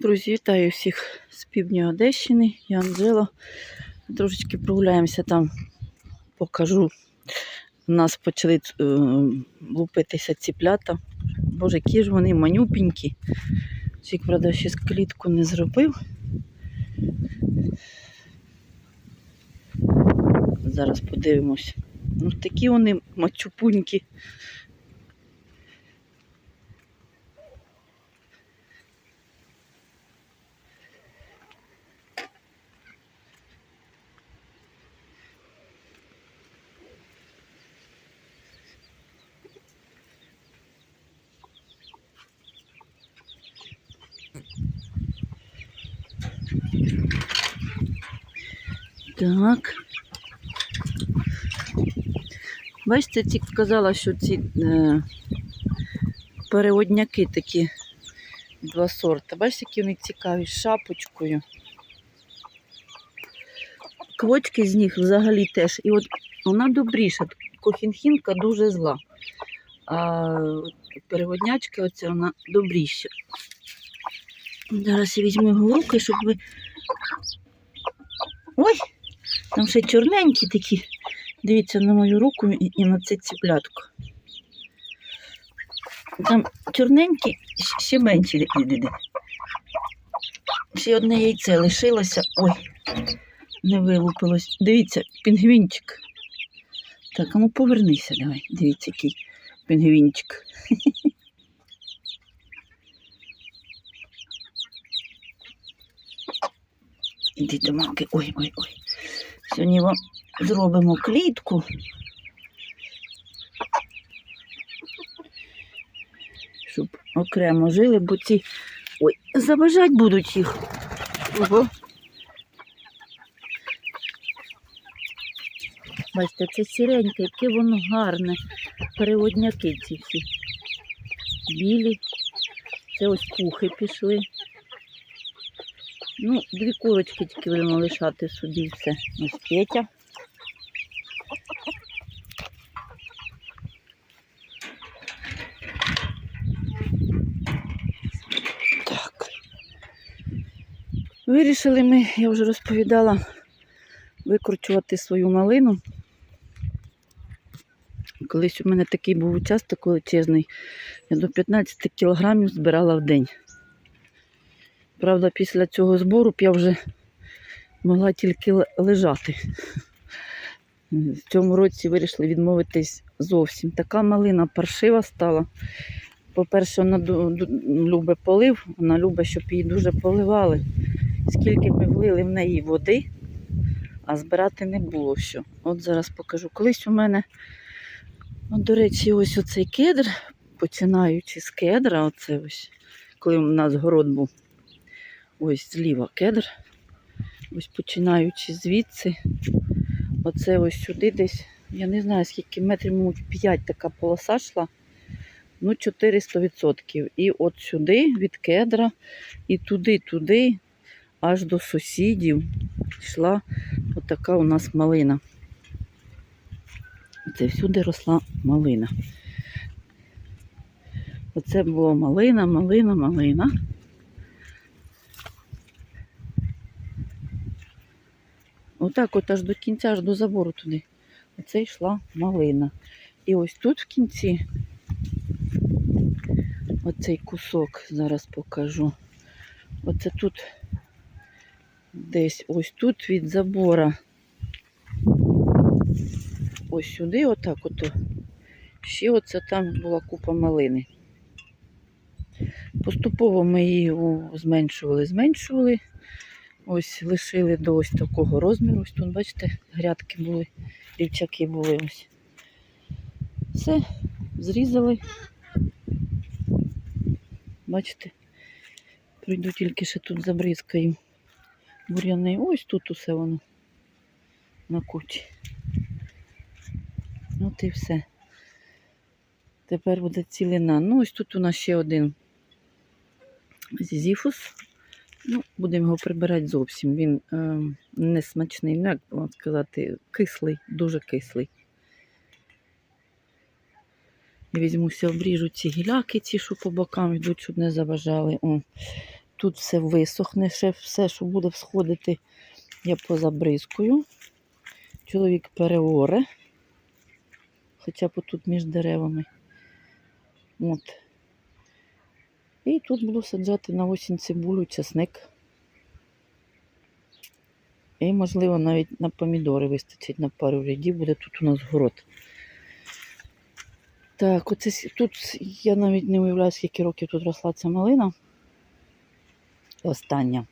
Друзі, вітаю всіх з півдня Одещини. Я Анжела. Трошечки прогуляємося там, покажу. У нас почали е, лупитися ціплята. Боже, які ж вони манюпенькі. Чик, правда, ще з клітку не зробив. Зараз подивимось. Ну, такі вони мачупунькі. Так. Бачите, тільки сказала, що ці е, переводняки такі два сорти. Бачите, які вони цікаві з шапочкою. Квочки з них взагалі теж. І от вона добріша. Кохінхінка дуже зла. А переводнячка оця вона добріша. Зараз я візьму його руки, щоб ви. Ой! Там ще чорненькі такі. Дивіться на мою руку і, на це ціплятку. Там чорненькі, ще менші. Ще одне яйце лишилося. Ой, не вилупилось. Дивіться, пінгвінчик. Так, а ну повернися давай. Дивіться, який пінгвінчик. Іди до мамки. Ой, ой, ой. Сьогодні вам зробимо клітку. Щоб окремо жили, бо ці. Ой, заважать будуть їх. Ого. Бачите, це сіреньке, яке воно гарне. Переводняки ці всі. Білі. Це ось пухи пішли. Ну, дві курочки тільки будемо лишати собі все. Ось Петя. Так. Вирішили ми, я вже розповідала, викручувати свою малину. Колись у мене такий був участок величезний. Я до 15 кілограмів збирала в день. Правда, після цього збору б я вже могла тільки лежати. В цьому році вирішили відмовитись зовсім. Така малина паршива стала. По-перше, вона любить полив, вона любить, щоб її дуже поливали. Скільки ми влили в неї води, а збирати не було що. От зараз покажу. Колись у мене, от, до речі, ось оцей кедр, починаючи з кедра, оце ось, коли у нас город був. Ось зліва кедр. Ось починаючи звідси. Оце ось сюди десь. Я не знаю, скільки метрів, мабуть, 5 така полоса йшла. Ну, 400%. І от сюди від кедра, і туди-туди, аж до сусідів йшла отака у нас малина. Це всюди росла малина. Оце було малина, малина, малина. Отак от аж до кінця, аж до забору туди. Оце йшла малина. І ось тут в кінці оцей кусок зараз покажу. Оце тут десь ось тут від забора. Ось сюди, отак ото. Ще оце там була купа малини. Поступово ми її зменшували, зменшували. Ось лишили до ось такого розміру. Ось тут, бачите, грядки були, рівчаки були ось. Все, зрізали. Бачите, прийду тільки ще тут забризкаю бур'яни. Ось тут усе воно на кучі. От і все. Тепер буде цілина. Ну, ось тут у нас ще один зізіфус. Ну, будемо його прибирати зовсім. Він е, не смачний, ну, як вам сказати, кислий, дуже кислий. Візьмуся, обріжу ці гіляки, ці, що по бокам йдуть, щоб не заважали. О. Тут все висохне, ще все, що буде всходити, я позабризкую. Чоловік переоре, хоча б тут між деревами. От. І тут буду саджати на осінь цибулю, часник. І, можливо, навіть на помідори вистачить на пару рядів, буде тут у нас город. Так, оце тут я навіть не уявляю, скільки років тут росла ця малина. Остання.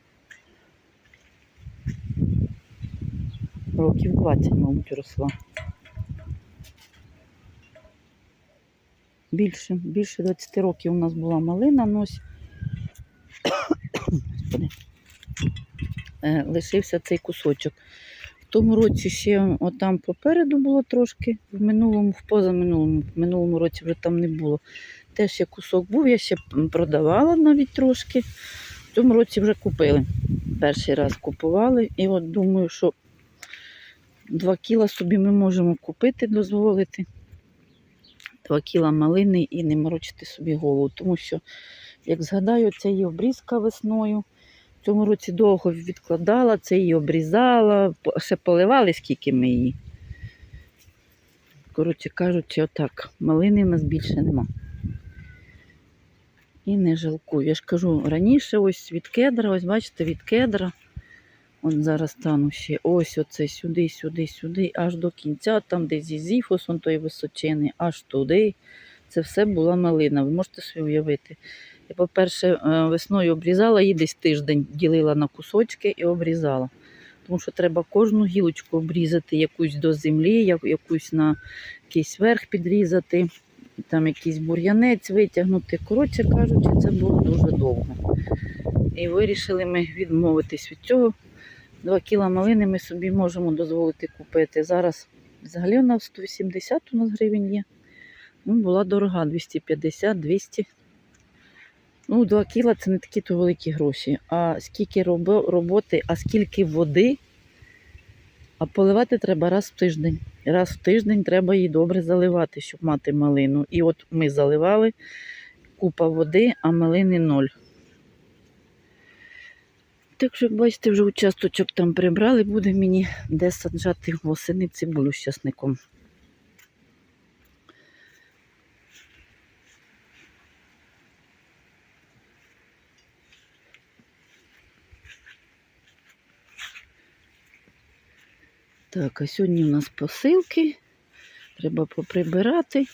Років 20, мабуть, росла. Більше, більше 20 років у нас була малина, ну ось Господи. Е, лишився цей кусочок. В тому році ще отам попереду було трошки, в минулому, в позаминулому, в минулому році вже там не було. Теж ще кусок був, я ще продавала навіть трошки. В цьому році вже купили. Перший раз купували. І от думаю, що 2 кіла собі ми можемо купити, дозволити. 2 кіла малини і не морочити собі голову. Тому що, як згадаю, це її обрізка весною. В цьому році довго відкладала, це її обрізала, ще поливали, скільки ми її. Коротше кажучи, отак, малини в нас більше нема. І не жалкую. Я ж кажу, раніше ось від кедра, ось бачите, від кедра. От зараз стану ще ось оце сюди, сюди, сюди, аж до кінця, там, де зізіфос, он той височений, аж туди. Це все була малина. Ви можете собі уявити. Я, по-перше, е, весною обрізала її десь тиждень, ділила на кусочки і обрізала. Тому що треба кожну гілочку обрізати, якусь до землі, якусь на якийсь верх підрізати, там якийсь бур'янець витягнути. Коротше кажучи, це було дуже довго. І вирішили ми відмовитись від цього. Два кіла малини ми собі можемо дозволити купити. Зараз взагалі вона в 180 у нас гривень є. Ну, була дорога, 250, 200. Ну, 2 кіла це не такі то великі гроші. А скільки роботи, а скільки води, а поливати треба раз в тиждень. Раз в тиждень треба її добре заливати, щоб мати малину. І от ми заливали купа води, а малини ноль. Так що, бачите, вже участочок там прибрали, буде мені де саджати восени цибулю з часником. Так, а сьогодні у нас посилки. Треба поприбирати.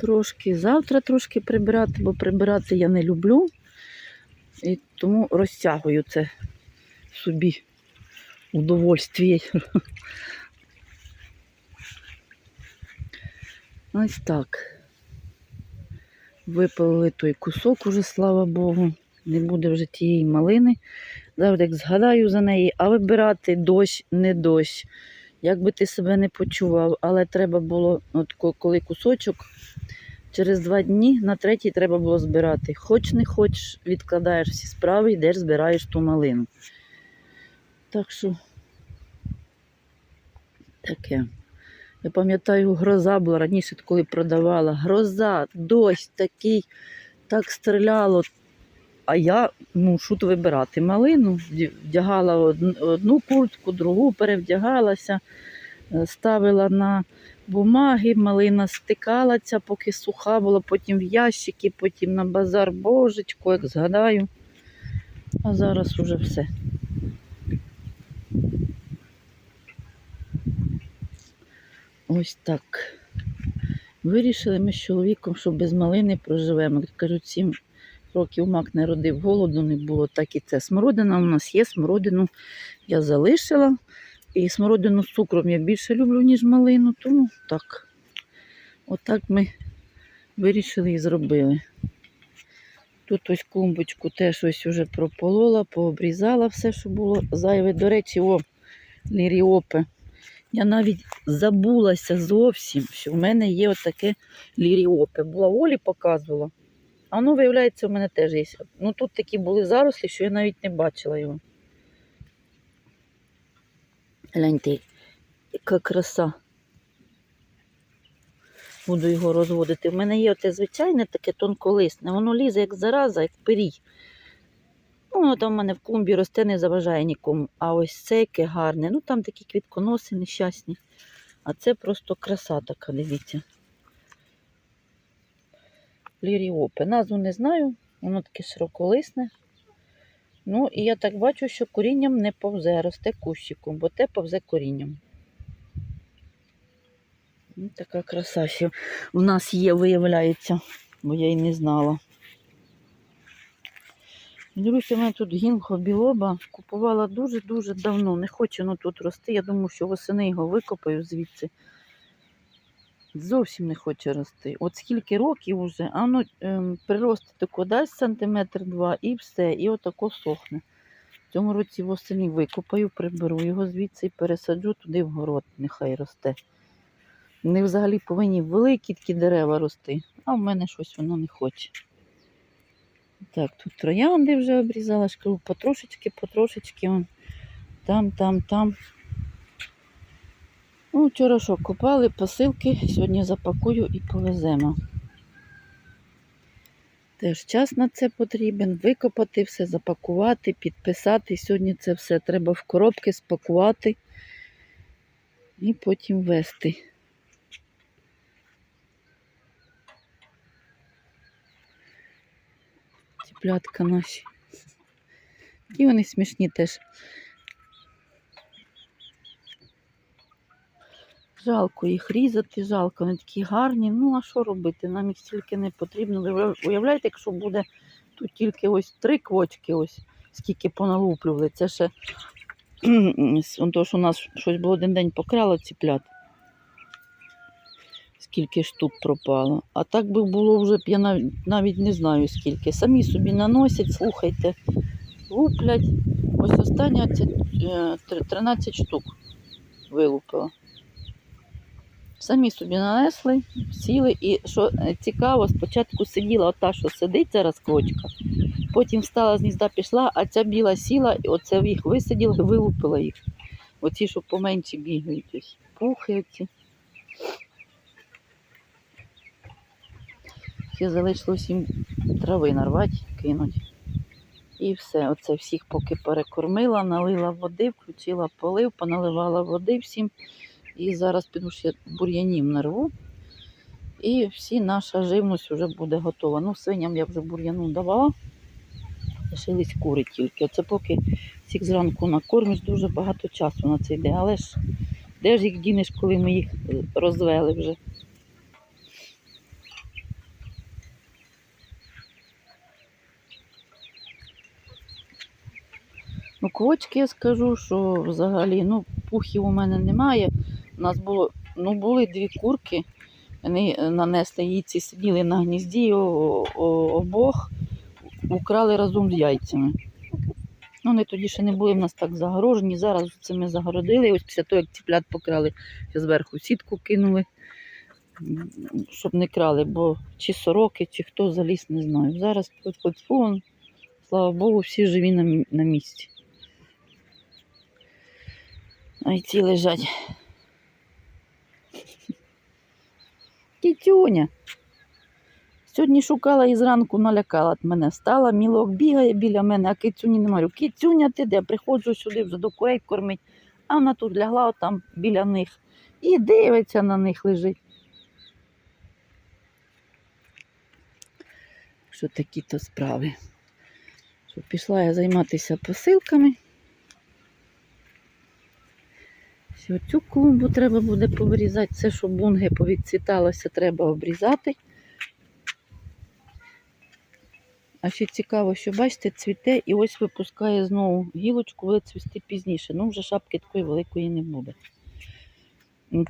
Трошки завтра трошки прибирати, бо прибирати я не люблю. І тому розтягую це собі удовольствие. Ось так. Випалили той кусок уже, слава Богу. Не буде вже тієї малини. Завжди як згадаю за неї, а вибирати дощ, не дощ. Як би ти себе не почував, але треба було, от коли кусочок, через два дні на третій треба було збирати. Хоч не хоч, відкладаєш всі справи, йдеш, збираєш ту малину. Так що таке. Я пам'ятаю, гроза була раніше, коли продавала. Гроза, дощ такий, так стріляло. А я мушу то вибирати малину. Вдягала одну, куртку, другу перевдягалася, е, ставила на бумаги, малина стикалася, поки суха була, потім в ящики, потім на базар божечко, як згадаю. А зараз уже все. Ось так. Вирішили ми з чоловіком, що без малини проживемо. Кажуть, сім років мак не родив, голоду не було, так і це. Смородина у нас є, смородину я залишила. І смородину з цукром я більше люблю, ніж малину, тому так. Отак ми вирішили і зробили. Тут ось клумбочку теж ось уже прополола, пообрізала все, що було зайве. До речі, о, ліріопе. Я навіть забулася зовсім, що в мене є отаке ліріопе. Була Олі показувала. А воно, виявляється, у мене теж є. Ну тут такі були зарослі, що я навіть не бачила його. Гляньте, яка краса. буду його розводити. У мене є оте звичайне таке тонколисне, воно лізе як зараза, як пирій. Ну, воно там в мене в клумбі росте, не заважає нікому. А ось це яке гарне. Ну там такі квітконоси нещасні. А це просто краса така, дивіться. Ліріопе. Назву не знаю, воно таке широколисне. Ну, і я так бачу, що корінням не повзе, росте кущиком, бо те повзе корінням. Ну, така краса, що в нас є, виявляється, бо я й не знала. Друзі, у мене тут гінго білоба купувала дуже-дуже давно. Не хоче воно тут рости. Я думаю, що восени його викопаю звідси. Зовсім не хоче рости. От скільки років уже, а воно ем, приросте тако дасть сантиметр два і все, і отако сохне. В цьому році восени викопаю, приберу його звідси і пересаджу туди в город, нехай росте. Вони взагалі повинні великі такі дерева рости, а в мене щось воно не хоче. Так, тут троянди вже обрізала, ж кажу, потрошечки, потрошечки. Там, там, там. Ну, вчора що, купали посилки, сьогодні запакую і повеземо. Теж час на це потрібен. Викопати все, запакувати, підписати. Сьогодні це все треба в коробки спакувати і потім вести. Ціплятка наші. Які вони смішні теж. Жалко їх різати, жалко, вони такі гарні. Ну, а що робити? Нам їх стільки не потрібно. Уявляєте, якщо буде тут тільки ось три квочки, ось скільки поналуплювали. Це ще то, що у нас щось було один день покрало ціплят. Скільки штук пропало. А так би було вже я навіть, навіть не знаю скільки. Самі собі наносять, слухайте, луплять. Ось остання це е, три- 13 штук вилупила. Самі собі нанесли, сіли, і що е, цікаво, спочатку сиділа ота, що сидить зараз квочка, потім встала з гнізда, пішла, а ця біла сіла, і оце їх висиділа вилупила їх. Оці, що поменші бігають, ось оці. Ще залишилось їм трави нарвати, кинуть. І все. Оце всіх поки перекормила, налила води, включила полив, поналивала води всім. І зараз піду ще бур'янів нарву. І всі наша живність вже буде готова. Ну, свиням я вже бур'яну давала. Лишились кури тільки. Оце поки всіх зранку накормиш, дуже багато часу на це йде. Але ж де ж їх дінеш, коли ми їх е, розвели вже? Ну, квочки я скажу, що взагалі, ну, пухів у мене немає. У нас було, ну, були дві курки. Вони е, нанесли яйці, сиділи на гнізді о- о- обох, украли разом з яйцями. Ну, вони тоді ще не були в нас так загорожені. Зараз це ми загородили. Ось після того, як ціплят покрали, ще зверху сітку кинули, щоб не крали, бо чи сороки, чи хто заліз, не знаю. Зараз хоч вон, слава Богу, всі живі на, на місці. А й ці лежать. Кітюня. Сьогодні шукала і зранку налякала від мене. Встала, мілок бігає біля мене, а кицюні немає. Кицюня ти де? Приходжу сюди вже до курей кормить, а вона тут лягла там біля них і дивиться на них лежить. Що такі то справи. Що пішла я займатися посилками. Що цю клумбу треба буде повирізати. Це, що бунги повідцвіталося, треба обрізати. А ще цікаво, що бачите, цвіте і ось випускає знову гілочку, буде цвісти пізніше. Ну, вже шапки такої великої не буде.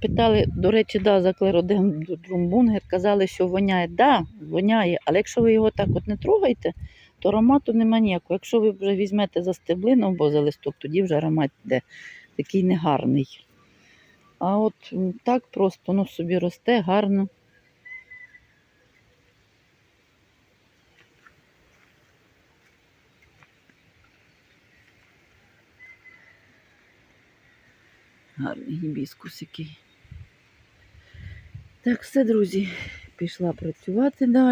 Питали, до речі, да, за клеродендрум бунгер, казали, що воняє. Да, воняє, але якщо ви його так от не трогаєте, то аромату нема ніякого. Якщо ви вже візьмете за стеблину або за листок, тоді вже аромат йде такий негарний. А от так просто воно собі росте гарно. Гарний гібіскус який. Так, все, друзі, пішла працювати далі.